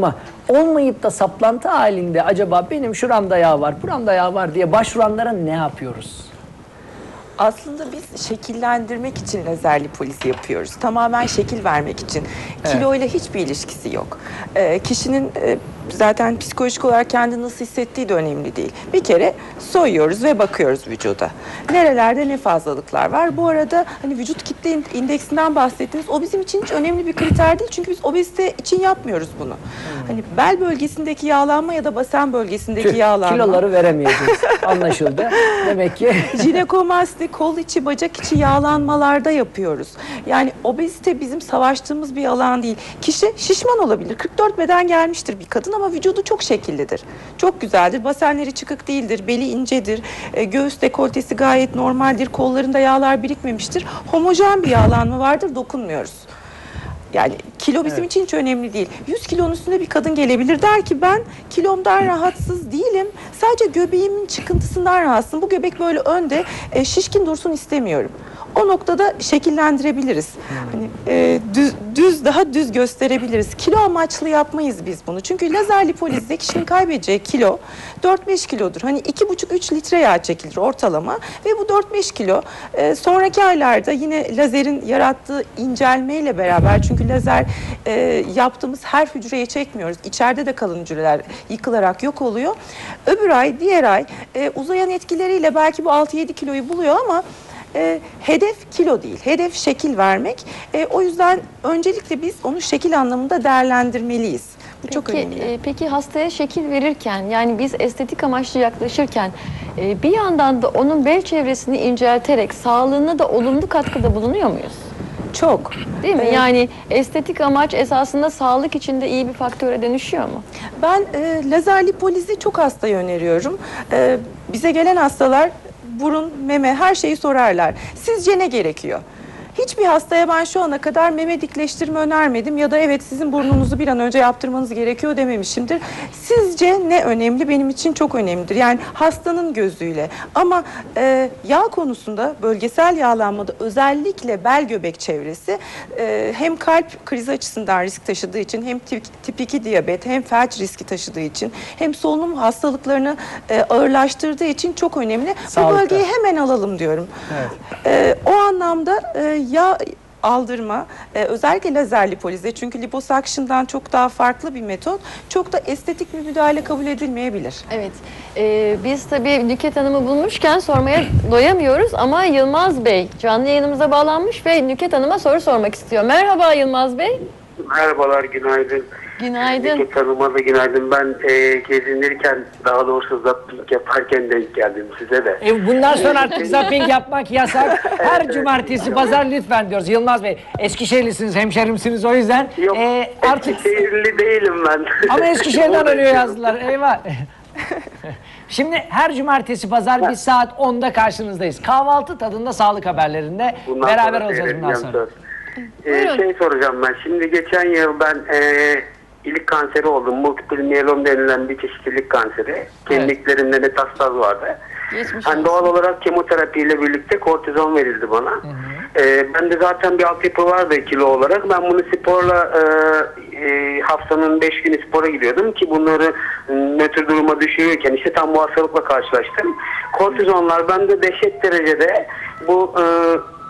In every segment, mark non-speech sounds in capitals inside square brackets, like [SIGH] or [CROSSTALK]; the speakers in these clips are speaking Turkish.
Ama olmayıp da saplantı halinde acaba benim şuramda yağ var, buramda yağ var diye başvuranlara ne yapıyoruz? Aslında biz şekillendirmek için lazerli polis yapıyoruz. Tamamen şekil vermek için. Kilo ile hiçbir ilişkisi yok. Ee, kişinin e, zaten psikolojik olarak kendini nasıl hissettiği de önemli değil. Bir kere soyuyoruz ve bakıyoruz vücuda. Nerelerde ne fazlalıklar var. Bu arada hani vücut kitle in- indeksinden bahsettiniz. O bizim için hiç önemli bir kriter değil. Çünkü biz obezite için yapmıyoruz bunu. Hani bel bölgesindeki yağlanma ya da basen bölgesindeki Tüh, yağlanma. kiloları veremeyeceğiz. [LAUGHS] Anlaşıldı. Demek ki [LAUGHS] Jinekomasti, kol içi, bacak içi yağlanmalarda yapıyoruz. Yani obezite bizim savaştığımız bir alan değil. Kişi şişman olabilir. 44 beden gelmiştir bir kadın ama vücudu çok şekillidir. Çok güzeldir. Basenleri çıkık değildir. Beli incedir. e, Göğüs dekoltesi gayet normaldir. Kollarında yağlar birikmemiştir. Homojen bir yağlanma vardır. Dokunmuyoruz. Yani kilo bizim için hiç önemli değil. 100 kilonun üstünde bir kadın gelebilir der ki ben kilomdan rahatsız değilim. Sadece göbeğimin çıkıntısından rahatsızım. Bu göbek böyle önde e, şişkin dursun istemiyorum. O noktada şekillendirebiliriz. Hani e, düz, düz daha düz gösterebiliriz. Kilo amaçlı yapmayız biz bunu. Çünkü lazer lipolizde kişinin kaybedeceği kilo 4-5 kilodur. Hani 2,5-3 litre yağ çekilir ortalama ve bu 4-5 kilo e, sonraki aylarda yine lazerin yarattığı incelmeyle beraber çünkü lazer e, yaptığımız her hücreye çekmiyoruz. İçeride de kalan hücreler yıkılarak yok oluyor. Öbür ay, diğer ay e, uzayan etkileriyle belki bu 6-7 kiloyu buluyor ama e, hedef kilo değil, hedef şekil vermek. E, o yüzden öncelikle biz onu şekil anlamında değerlendirmeliyiz. Bu çok Peki, önemli. e, peki hastaya şekil verirken yani biz estetik amaçlı yaklaşırken e, bir yandan da onun bel çevresini incelterek sağlığına da olumlu katkıda bulunuyor muyuz? Çok. Değil mi? Evet. Yani estetik amaç esasında sağlık için de iyi bir faktöre dönüşüyor mu? Ben e, lazer lipolizi çok hastaya öneriyorum. E, bize gelen hastalar burun, meme her şeyi sorarlar. Sizce ne gerekiyor? Hiçbir hastaya ben şu ana kadar meme dikleştirme önermedim ya da evet sizin burnunuzu bir an önce yaptırmanız gerekiyor dememişimdir. Sizce ne önemli? Benim için çok önemlidir. Yani hastanın gözüyle. Ama e, yağ konusunda bölgesel yağlanmada özellikle bel göbek çevresi e, hem kalp krizi açısından risk taşıdığı için hem tip, tip 2 diyabet hem felç riski taşıdığı için hem solunum hastalıklarını e, ağırlaştırdığı için çok önemli. Sağlıkta. Bu bölgeyi hemen alalım diyorum. E, o anlamda e, yağ aldırma e, özellikle lazer lipolize çünkü liposuction'dan çok daha farklı bir metot çok da estetik bir müdahale kabul edilmeyebilir. Evet. e, biz tabii Nüket Hanım'ı bulmuşken sormaya doyamıyoruz ama Yılmaz Bey canlı yayınımıza bağlanmış ve Nüket Hanım'a soru sormak istiyor. Merhaba Yılmaz Bey. Merhabalar, günaydın. Günaydın. Neket Hanım'a da günaydın. Ben e, gezinirken, daha doğrusu zapping yaparken denk geldim size de. E, bundan sonra [LAUGHS] artık zapping yapmak yasak. Her cumartesi pazar lütfen diyoruz. Yılmaz Bey Eskişehirlisiniz, hemşerimsiniz o yüzden. Yok, e, artık Eskişehirli değilim ben. ama Eskişehir'den [LAUGHS] arıyor yazdılar. Eyvah. [LAUGHS] Şimdi her cumartesi pazar biz saat 10'da karşınızdayız. Kahvaltı tadında sağlık haberlerinde Bundan beraber olacağız bundan sonra. söz. E, Buyurun. şey soracağım ben. Şimdi geçen yıl ben e, ilik kanseri oldum. Multiple myelom denilen bir çeşitlilik kanseri. Kemiklerimde metastaz vardı. Geçmiş olsun. doğal olarak kemoterapiyle birlikte kortizon verildi bana. Ee, bende zaten bir altyapı vardı kilo olarak. Ben bunu sporla e, e, haftanın 5 günü spora gidiyordum ki bunları e, nötr duruma düşürürken işte tam bu hastalıkla karşılaştım. Kortizonlar bende dehşet derecede bu e,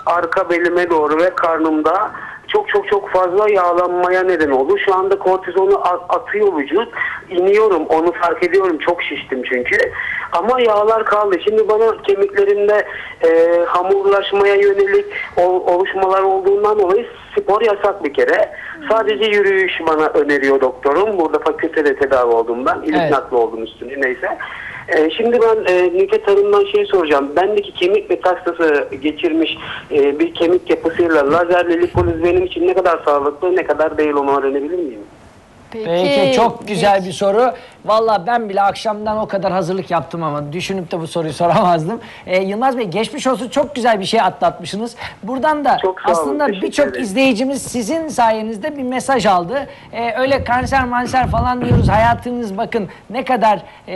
arka belime doğru ve karnımda çok çok çok fazla yağlanmaya neden oldu. Şu anda kortizonu atıyor vücut. İniyorum onu fark ediyorum. Çok şiştim çünkü. Ama yağlar kaldı. Şimdi bana kemiklerimde e, hamurlaşmaya yönelik ol- oluşmalar olduğundan dolayı spor yasak bir kere. Sadece yürüyüş bana öneriyor doktorum. Burada fakültede tedavi oldum ben. İlik Evet. nakli oldum üstüne neyse. E, şimdi ben e, Nüket Hanım'dan şey soracağım. Bendeki kemik metastası geçirmiş e, bir kemik yapısıyla lazerle lipoliz benim için ne kadar sağlıklı ne kadar değil onu öğrenebilir miyim? Peki çok güzel bir soru. Valla ben bile akşamdan o kadar hazırlık yaptım ama düşünüp de bu soruyu soramazdım. Ee, Yılmaz Bey geçmiş olsun çok güzel bir şey atlatmışsınız. Buradan da Çok aslında birçok izleyicimiz sizin sayenizde bir mesaj aldı. Ee, öyle kanser manser falan diyoruz. Hayatınız bakın ne kadar e,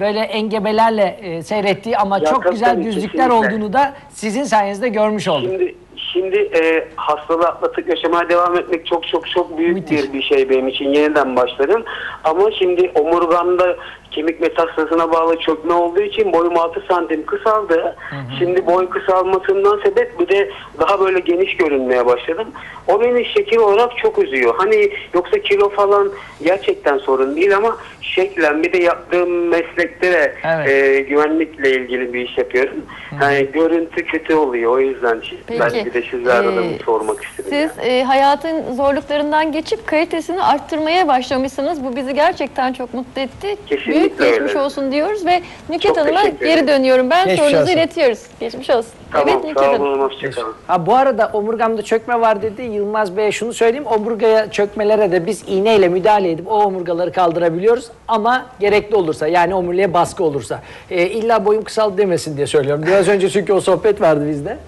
böyle engebelerle e, seyrettiği ama Ya çok güzel düzlükler kesinlikle. olduğunu da sizin sayenizde görmüş olduk. Şimdi Şimdi e, hastalığı atlatıp yaşamaya devam etmek çok çok çok büyük Müthiş. bir bir şey benim için. Yeniden başladım. Ama şimdi omurgamda kemik metastasına bağlı çökme olduğu için boyum 6 santim kısaldı. Şimdi boy kısalmasından sebep bir de daha böyle geniş görünmeye başladım. O beni şekil olarak çok üzüyor. Hani yoksa kilo falan gerçekten sorun değil ama şeklen bir de yaptığım meslekte de Evet. e, güvenlikle ilgili bir iş yapıyorum. Yani görüntü kötü oluyor. O yüzden Peki, ben bir de size aradım e, sormak istedim. Siz e, hayatın zorluklarından geçip kalitesini arttırmaya başlamışsınız. Bu bizi gerçekten çok mutlu etti. Kesinlikle Büyük geçmiş öyle. olsun diyoruz ve Nüket Hanım'a geri dönüyorum. Ben Geçmiş sorunuzu olsun. iletiyoruz. Geçmiş olsun. Tamam evet Nüket Hanım. Hoşçakalın. Ha bu arada omurgamda çökme var dedi Yılmaz Bey'e şunu söyleyeyim. Omurgaya çökmelere de biz iğneyle müdahale edip o omurgaları kaldırabiliyoruz. Ama gerekli olursa yani omuriliğe baskı olursa. Ee, illa boyum kısaldı demesin diye söylüyorum. Biraz önce çünkü o sohbet vardı bizde.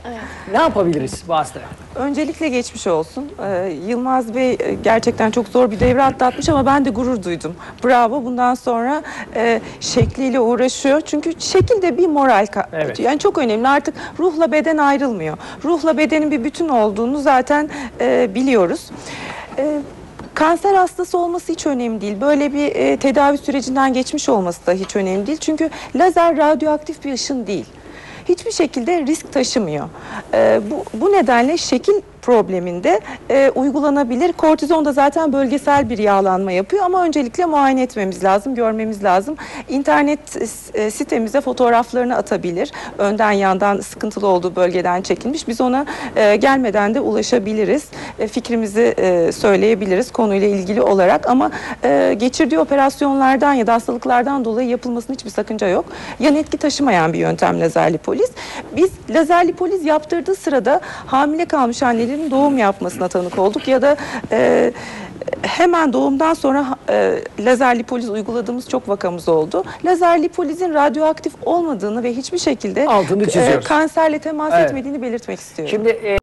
Ne yapabiliriz bu hastaya? Öncelikle geçmiş olsun. Ee, Yılmaz Bey e, gerçekten çok zor bir devre atlatmış ama ben de gurur duydum. Bravo. Bundan sonra e, şekliyle uğraşıyor. Çünkü şekil de bir moral ka- Evet. Yani çok önemli. Artık ruhla beden ayrılmıyor. Ruhla bedenin bir bütün olduğunu zaten e, biliyoruz. E, Kanser hastası olması hiç önemli değil. Böyle bir e, tedavi sürecinden geçmiş olması da hiç önemli değil. Çünkü lazer radyoaktif bir ışın değil hiçbir şekilde risk taşımıyor. Ee, bu, bu nedenle şekil probleminde e, uygulanabilir. Kortizon da zaten bölgesel bir yağlanma yapıyor ama öncelikle muayene etmemiz lazım, görmemiz lazım. İnternet e, sitemize fotoğraflarını atabilir. Önden yandan sıkıntılı olduğu bölgeden çekilmiş. Biz ona e, gelmeden de ulaşabiliriz. E, fikrimizi e, söyleyebiliriz konuyla ilgili olarak ama e, geçirdiği operasyonlardan ya da hastalıklardan dolayı yapılmasının hiçbir sakınca yok. Yan etki taşımayan bir yöntem lazer lipoliz. Biz lazer lipoliz yaptırdığı sırada hamile kalmış annelerin doğum yapmasına tanık olduk ya da e, hemen doğumdan sonra e, lazer lipoliz uyguladığımız çok vakamız oldu. Lazer lipolizin radyoaktif olmadığını ve hiçbir şekilde Altını e, çiziyoruz. kanserle temas Evet. etmediğini belirtmek istiyorum. Şimdi e,